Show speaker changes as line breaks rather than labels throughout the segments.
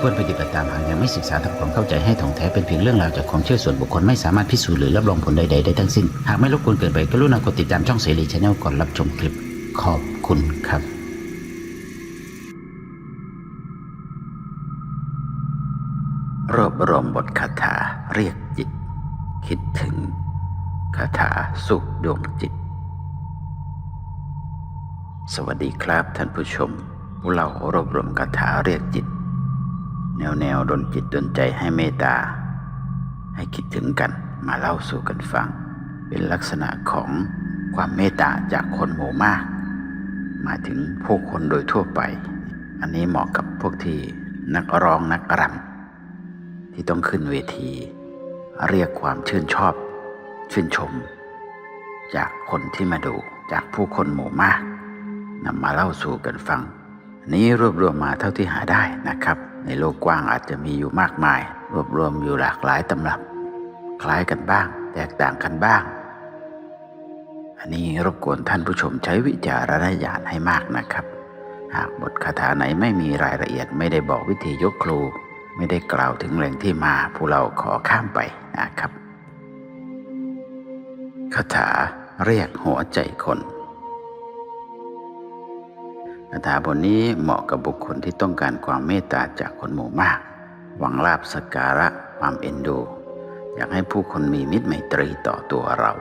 ไม่ควรปฏิบัติตามหากยังไม่ศึกษาทำความเข้าใจให้ถ่องแท้เป็นเพียงเรื่องราวจากความเชื่อส่วนบุคคลไม่สามารถพิสูจน์หรือรับรองผลใดๆได้ทั้งสิ้น หากไม่รบกวนเกินไปกรุณากดติดตามช่องเสรีชาแนลก่อนรับชมคลิปขอบคุณครับรวบรวมบทคาถาเรียกจิต คิดถึงคาถาสุขดวงจิต สวัสดีครับท่านผู้ชมพวกเรารวบรวมคาถาเรียกจิต แนวแนวดนจิตดนใจให้เมตตา ให้คิดถึงกันมาเล่าสู่กันฟัง เป็นลักษณะของความเมตตาจากคนหมู่มาก มาถึงผู้คนโดยทั่วไป อันนี้เหมาะกับพวกที่นักร้องนักรำที่ต้องขึ้นเวที เรียกความชื่นชอบ ชื่นชม จากคนที่มาดูจากผู้คนหมู่มากนำมาเล่าสู่กันฟัง นี้รวบรวมมาเท่าที่หาได้นะครับ ในโลกกว้างอาจจะมีอยู่มากมาย รวบรวมอยู่หลากหลายตำรับ คล้ายกันบ้าง แตกต่างกันบ้าง อันนี้รบกวนท่านผู้ชมใช้วิจารณญาณให้มากนะครับ หากบทคาถาไหนไม่มีรายละเอียดไม่ได้บอกวิธียกครู ไม่ได้กล่าวถึงแหล่งที่มาผู้เราขอข้ามไปนะครับคาถาเรียกหัวใจคน คาถาบทนี้เหมาะกับบุคคลที่ต้องการความเมตตาจากคนหมู่มาก หวังลาบสการะความเอ็นดู อยากให้ผู้คนมีมิตรไมตรีต่อตัวเรา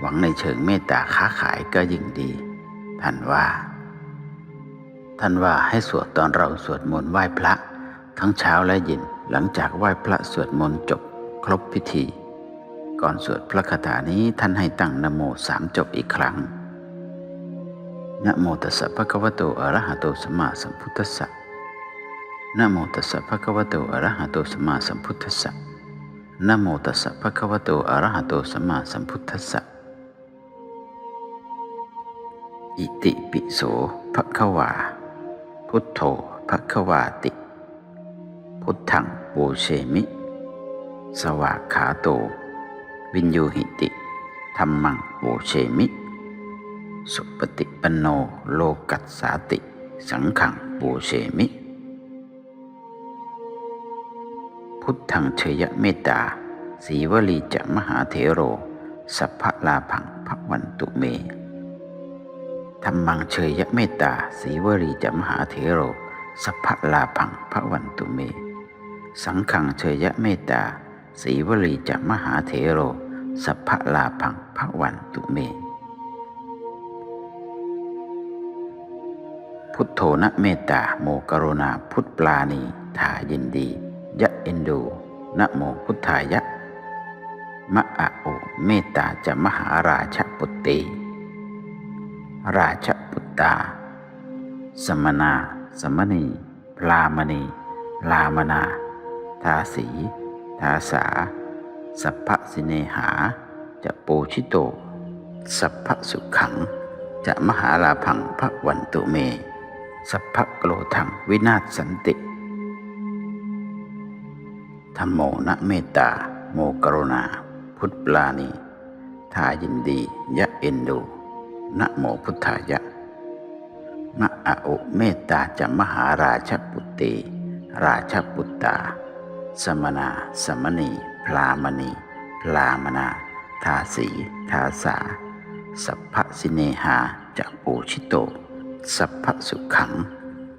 หวังในเชิงเมตตาค้าขายก็ยิ่งดี ท่านว่า ท่านว่าให้สวดตอนเราสวดมนต์ไหว้พระ ทั้งเช้าและเย็นหลังจากไหว้พระสวดมนต์จบครบพิธี ก่อนสวดพระคาถานี้ท่านให้ตั้งนโมสามจบอีกครั้ง นะโมตัสสะภะคะวะโตอะระหะโตสัมมาสัมพุทธัสสะนะโมตัสสะภะคะวะโตอะระหะโตสัมมาสัมพุทธัสสะนะโมตัสสะภะคะวะโตอะระหะโตสัมมาสัมพุทธัสสะอิติปิโสภควา พุทโธภควาติ พุทธังปูเชมิ สวากขาโต วินยูหิติธรรมังปูเชมิ สุปฏิปันโนโลกัสสาติ สังขังปูเชมิ พุทธังเชยเมตตาสีวลีจะมหาเถโร สัพพะลาพังพระวันตุเมธรรมังเชยยะเมตตาสีวรีจะมหาเถโร สัพพะลาพังพระวันตุเม สังขังเชยยะเมตตาสีวรีจะมหาเถโร สัพพะลาพังพระวันตุเม พุทโธนะเมตตาโมกรุณาพุทปลาณีทายินดี ยะเอ็นดูนะโมพุทธายะ มะอะโอเมตตาจะมหาราชปุตติราชปุตตา สมนา สมณี พลามณี ลามนา ทาสี ทาสา สัพพสิเนหา จะปูชิโต สัพพสุขัง จะมหาลาพังพระวันตุเม สัพพะโกรธังวินาศสันติธรรมโมนะเมตตา โมกรุณา พุทธปลาณีทายินดี ยะเอ็นดูนะโมพุทธายะมะอะโอเมตตาจะมหาราชปุตติราชปุตตา สมนา สมณีพลามณีพลามนา ทาสี ทาสา สัพพสิเนหาจะปูชิโต สัพพสุขัง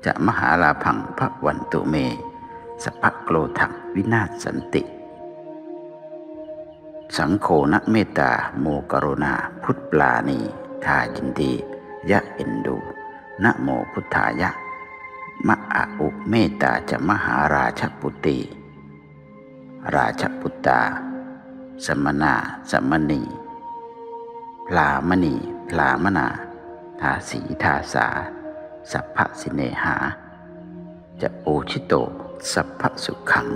จะมหาลาพังพระวันตุเม สัพพโกรถังวินาศสันติ สังโฆนะเมตตาโมกรุณาพุทธปลาณีทายินดี ยะเอ็นดูนะโมพุทธายะ มะอะอุเมตตาจะมหาราชปุตติราชปุตตา สมนาสมณี พลามณี พลามนา ทาสีทาสา สัพพสิเนหา จะโอชิโต สัพพสุขัง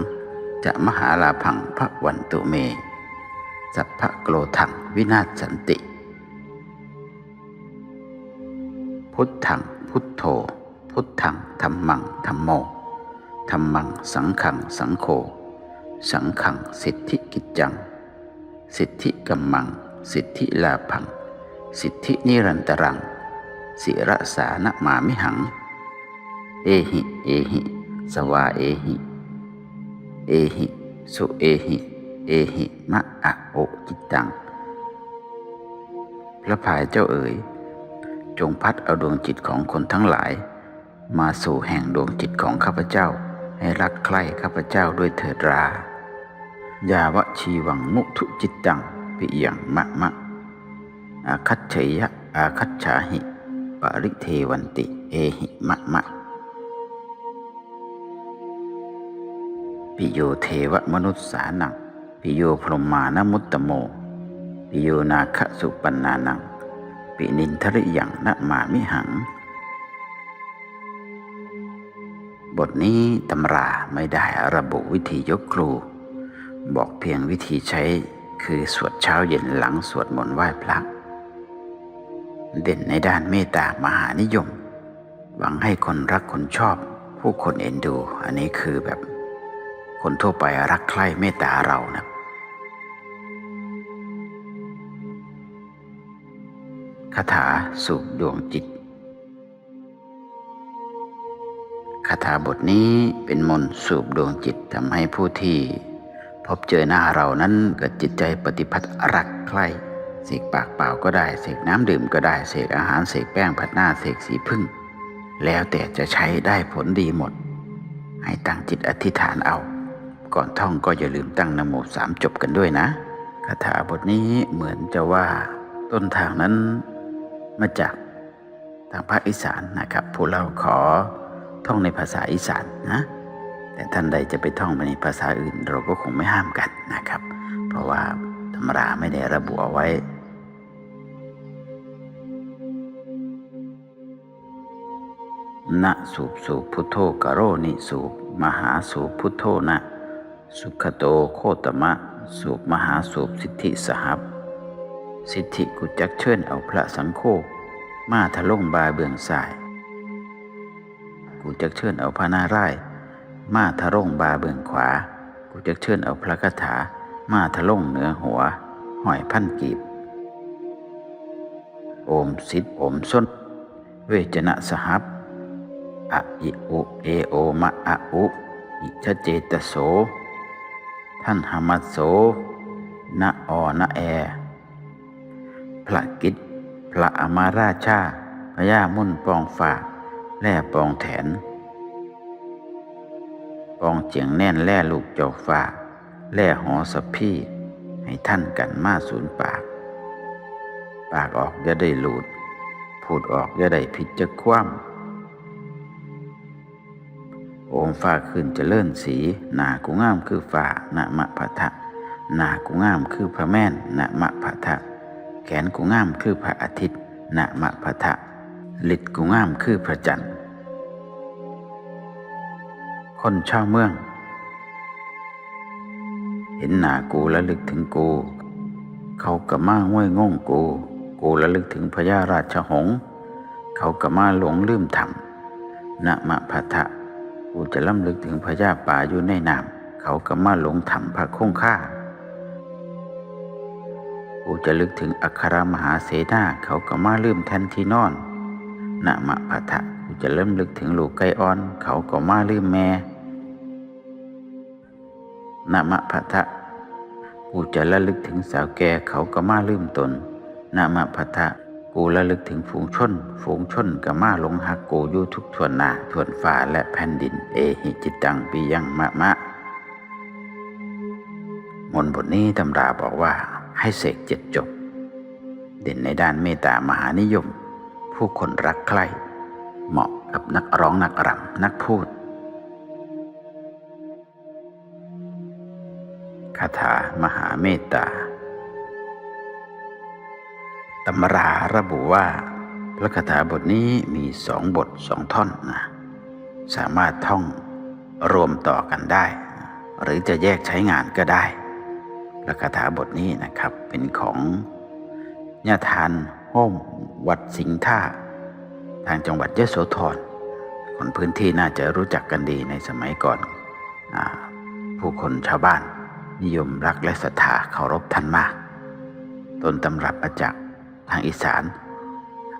จะมหาลาพังพระวันตุเม สัพพะโกรธังวินาศสันติ พุทธังพุทโธ พุทธังธรรมังธรรมโมธรรมังสังขังสังโฆสังขังสิทธิกิจจัง สิทธิกัมมัง สิทธิลาพัง สิทธินิรันตรัง สิระสานมามิหัง เอหิ เอหิ สวาเอหิ เอหิ สุเอหิ เอหิมะอะโอจิตตัง พระพายเจ้าเอ๋ย จงพัดเอาดวงจิตของคนทั้งหลาย มาสู่แห่งดวงจิตของข้าพเจ้า ให้รักใคร่ข้าพเจ้าด้วยเถิดรายาวะชีวังมุทุจิตตังปิยังมะมะอาคัจเฉยะอาคัจฉาหิ ปริเทวันติ เอหิมะมะ ปิโยเทวมนุษสานัง ปิโยพรหมานมุตตโม ปิโยนาคสุปันนานัง ปินินทริยังนะมามิหัง บทนี้ตำราไม่ได้ระบุวิธียกครู บอกเพียงวิธีใช้คือสวดเช้าเย็นหลังสวดมนต์ไหว้พระ เด่นในด้านเมตตามหานิยม หวังให้คนรักคนชอบ ผู้คนเอ็นดู อันนี้คือแบบคนทั่วไปรักใคร่เมตตาเรานะคาถาสูบดวงจิตคาถาบทนี้เป็นมนต์สูบดวงจิตทำให้ผู้ที่ พบเจอหน้าเรานั้นเกิดจิตใจปฏิพัทธ์รักใคร่ เสกปากเปล่าก็ได้เสกน้ำดื่มก็ได้เสกอาหารเสกแป้งผัดหน้าเสกสีพึ่ง แล้วแต่จะใช้ได้ผลดีหมด ให้ตั้งจิตอธิษฐานเอา ก่อนท่องก็อย่าลืมตั้งนโมสามจบกันด้วยนะคาถาบทนี้เหมือนจะว่าต้นทางนั้นมาจากทางภาคอีสานนะครับผู้เราขอท่องในภาษาอีสานนะแต่ท่านใดจะไปท่องไปในภาษาอื่น เราก็คงไม่ห้ามกันนะครับ เพราะว่าธรรมราไม่ได้ระบุเอาไว้ นะสูบสูบพุทโธกโรนิสูบมหาสูบพุทโธนะ สุขโตโคตมะ สูบมหาสูบสิทธิสหับ สิทธิกุจักเชิญเอาพระสังโฆมาทะลงบาเบืองซ้าย กูจักเชิญเอาพระนารายมาทะลงบาเบืองขวา กูจักเชิญเอาพระคาถา มาทะลงเหนือหัว หอยพันกีบ โอมสิทธิโอมส้น เวจนะสหับ อะอิอุเอโอมะอะอุ อิชเจตโส ท่านหามัสโสนะออนะแอ พระกิจพระอมาราชาพญามุ่นปองฝากแล่ปองแถน ปองเจียงแน่นแล่ลูกจอกฝากแล่หอสะพี่ ให้ท่านกันมาศูนย์ปาก ปากออกอย่าได้หลุดพูดออกอย่าได้ผิดจะคว่ำ โอมฟ้าขึ้นเจะเลื่อนสีหนากูงามคือฟ้านะมะพะทะหนากูงามคือพระแม่นนะมะพะทะแขนกูงามคือพระอาทิตย์นะมะพะทะลิดกูงามคือพระจันทร์ คนชาวเมือง เห็นหนากูแล้วลึกถึงกู เขากะมาห้วยง่งกู กูระลึกถึงพญาราชหง เขากะมาหลงลืมธรรมนะมะพะทะ กูจะล้ำลึกถึงพญาป่าอยู่ในน้ำเขากะมาหลงธรรมพระคงค่ากูจะลึกถึงอัครมหาเสนาเขากะมาลืมแทนที่นอนนะมะพะทะกูจะเริ่มลึกถึงลูกไก่อ่อน เขาก็มาลืมแม่นะมะพะทะกูจะระลึกถึงสาวแก่เขาก็มาลืมตนนะมะพะทะ กูระลึกถึงฝูงชน ฝูงชนก็มาหลงหักกูอยู่ทุกทวนนาทวนฟ้าและแผ่นดิน เอหิจิตตังปิยังมะมะ มนบทนี้ตำราบอกว่าให้เสกเจ็ดจบ เด่นในด้านเมตตามหานิยม ผู้คนรักใคร่เหมาะกับนักร้องนักรำนักพูด คาถามหาเมตตา ตำราระบุว่า พระคาถาบทนี้มีสองบทสองท่อนนะสามารถท่องรวมต่อกันได้ หรือจะแยกใช้งานก็ได้พระคาถาบทนี้นะครับเป็นของญาทานห้มวัดสิงห์ท่า ทางจังหวัดยโสธรคนพื้นที่น่าจะรู้จักกันดีในสมัยก่อนอผู้คนชาวบ้านนิยมรักและศรัทธาเคารพท่านมาก ต้นตำรับมาจาก ทางอีสาน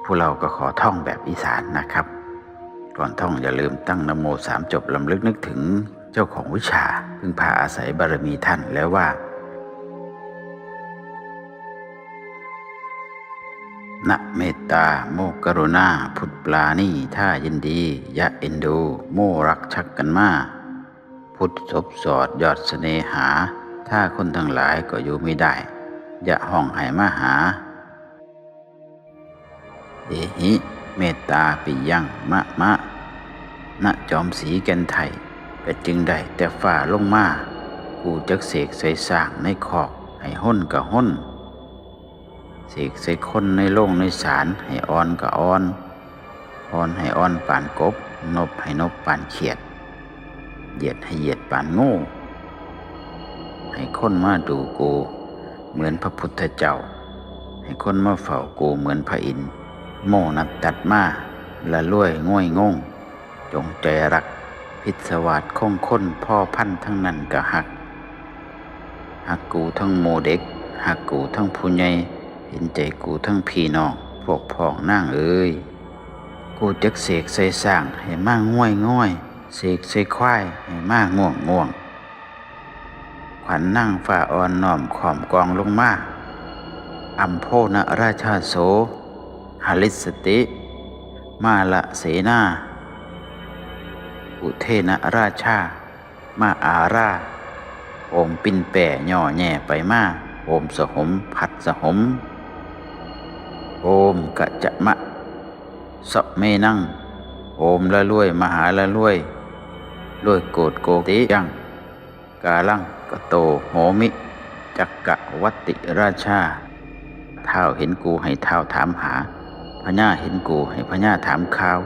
ผู้เราก็ขอท่องแบบอีสานนะครับ ก่อนท่องอย่าลืมตั้งนโมสามจบลำลึกนึกถึงเจ้าของวิชาพึ่งพาอาศัยบารมีท่านแล้วว่านะเมตตาโมกรุณา พุทธปลานี่ท่ายินดี ยะเอ็นดู โมรักชักกันมา พุทธศพสอดยอดเสน่หา ถ้าคนทั้งหลายก็อยู่ไม่ได้ อย่าห้องให้มาหา เอหิ เมตตาปิยังมะมะ ณจอมสีแก่นไทยก็จึงได้แต่ฝ่าลงมากูจักเสกใส่สร้างในขอกให้ห้นกับห้นเสกใส่คนในโล่งในสารให้อ่อนกับอ่อนอ่อนให้อ่อนปานกบ นบให้นบปานเขียด เหยียดให้เหยียดปานโง่ให้คนมาดูกู เหมือนพระพุทธเจ้า ให้คนมาเฝ้ากูเหมือนพระอินทร์ โม่นัดตัดมาละล่วยง่อยงง จงใจรัก พิศวาสคงค้นพ่อพันทั้งนั้นก็หัก หักกูทั้งโมเด็ก หักกูทั้งผู้ใหญ่เห็นใจกูทั้งพี่น้องพวกพ้องนั่งเอ้ย กูจักเสกใส่สร้างให้มากง่อยง่อยเสกใส่ควายให้มากง่วงง่วง ขวัญนั่งฝ่าอ่อนน้อมขอมกองลงมาอัมโพนราชาโส หลิสติ มาละเสนา อุเทนราชา มาอาราโอมปินแป่ย่อแย่ไปมาโอมสหมพัดสหม โอมกะจะมะสะเมนั่ง โอมละลวยมหาละลวยลวยโกดโกติยังกาลังกโตโหมิ จักกะวัตติราชาเท้าเห็นกูให้เท้าถามหา พญาเห็นกูให้พญาถามข่าว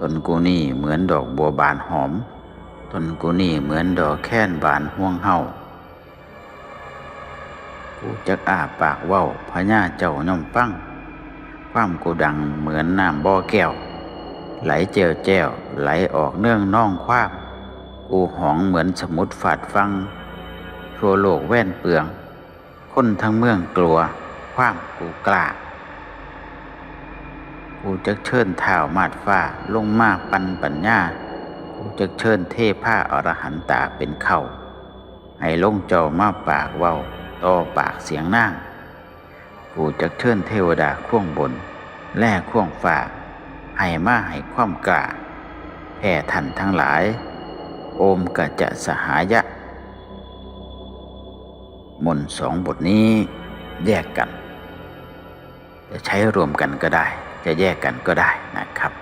ตนกูนี่เหมือนดอกบัวบานหอมตนกูนี่เหมือนดอกแค้นบานห่วงเฮากูจักอาปากเว้าพญาเจ้าย่อมฟังความกูดังเหมือนน้ำบ่อแก้ว ไหลเจวแจ้วไหลออกเนื่องน่องความกูหองเหมือนสมุดฝาดฟัง ทั่วโลกแว่นเปลือง คนทั้งเมืองกลัวความกูกล้า กูจะเชิญเท้ามาดฟ้าลงมาปันปัญญากูจะเชิญเทผ้าอรหันตาเป็นเข่าให้ลงเจ้ามาปากเว้าต่อปากเสียงนางกูจะเชิญเทวดาข่วงบน แล่ข่วงฝ่าให้มาให้ความกล้าแผ่ทันทั้งหลาย โอมกะจะสหายะ มนต์สองบทนี้แยกกัน จะใช้รวมกันก็ได้ จะแยกกันก็ได้นะครับ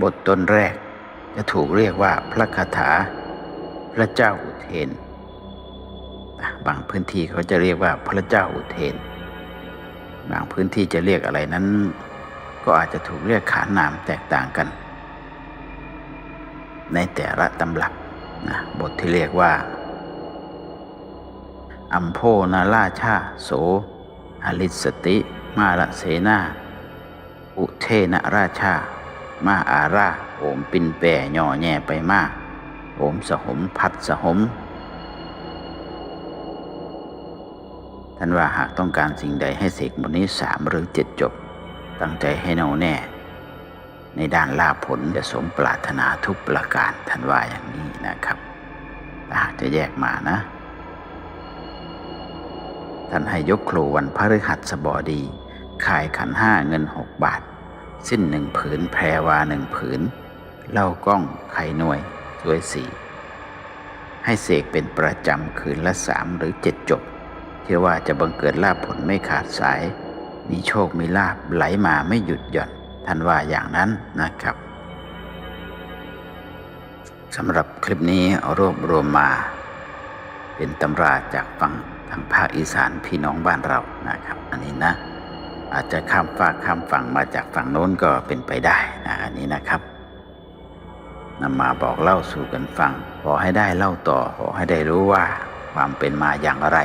บทต้นแรกจะถูกเรียกว่าพระคาถาพระเจ้าอุเทน บางพื้นที่เขาจะเรียกว่าพระเจ้าอุเทน บางพื้นที่จะเรียกอะไรนั้น ก็อาจจะถูกเรียกขานนามแตกต่างกัน ในแต่ละตำรับนะบทที่เรียกว่าอัมโพนาราชาโสอลิสติ มาละเสนาอุเทนราชา มาอาราโอมปินแปรย่อแย่ไปมาโอมสหมพัดสหมท่านว่าหากต้องการสิ่งใดให้เสกบทนี้สามหรือเจ็ดจบ ตั้งใจให้แน่วแน่ ในด้านลาภผลจะสมปรารถนาทุกประการท่านว่าอย่างนี้นะครับหากจะแยกมานะ ท่านให้ยกครูวันพฤหัสบดี ขายขันห้าเงินหกบาท สิ้นหนึ่งผืนแพรวาหนึ่งผืนเล่ากล้องไข่หน่วยสวยสีให้เสกเป็นประจำคืนละสามหรือเจ็ดจบเชื่อว่าจะบังเกิดลาภผลไม่ขาดสาย มีโชคมีลาภไหลมาไม่หยุดหย่อนท่านว่าอย่างนั้นนะครับสำหรับคลิปนี้รวบรวมมา เป็นตำราจากฝั่งทางภาคอีสานพี่น้องบ้านเรานะครับ อันนี้นะ อาจจะข้ามฝากข้ามฝั่งมาจากฝั่งโน้นก็เป็นไปได้นะอันนี้นะครับนำมาบอกเล่าสู่กันฟัง ขอให้ได้เล่าต่อ ขอให้ได้รู้ว่าความเป็นมาอย่างไร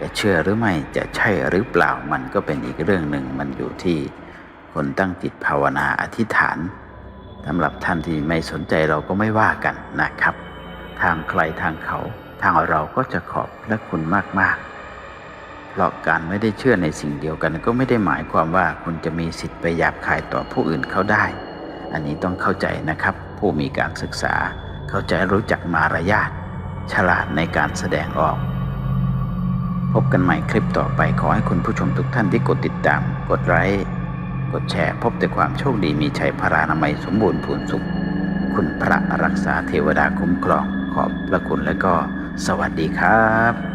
จะเชื่อหรือไม่จะใช่หรือเปล่ามันก็เป็นอีกเรื่องหนึ่งมันอยู่ที่คนตั้งจิตภาวนาอธิษฐานสำหรับท่านที่ไม่สนใจเราก็ไม่ว่ากันนะครับ ทางใครทางเขา ทางเราก็จะขอบพระคุณมากๆ เพราะการไม่ได้เชื่อในสิ่งเดียวกันก็ไม่ได้หมายความว่าคุณจะมีสิทธิ์ไปหยาบคายต่อผู้อื่นเขาได้ อันนี้ต้องเข้าใจนะครับ ผู้มีการศึกษา เข้าใจรู้จักมารยาทฉลาดในการแสดงออก พบกันใหม่คลิปต่อไปขอให้คุณผู้ชมทุกท่านที่กดติดตาม กดไลค์กดแชร์พบแต่ความโชคดีมีชัยพรานามัยสมบูรณ์พูนสุข คุณพระรักษาเทวดาคุ้มครองขอบพระคุณและก็สวัสดีครับ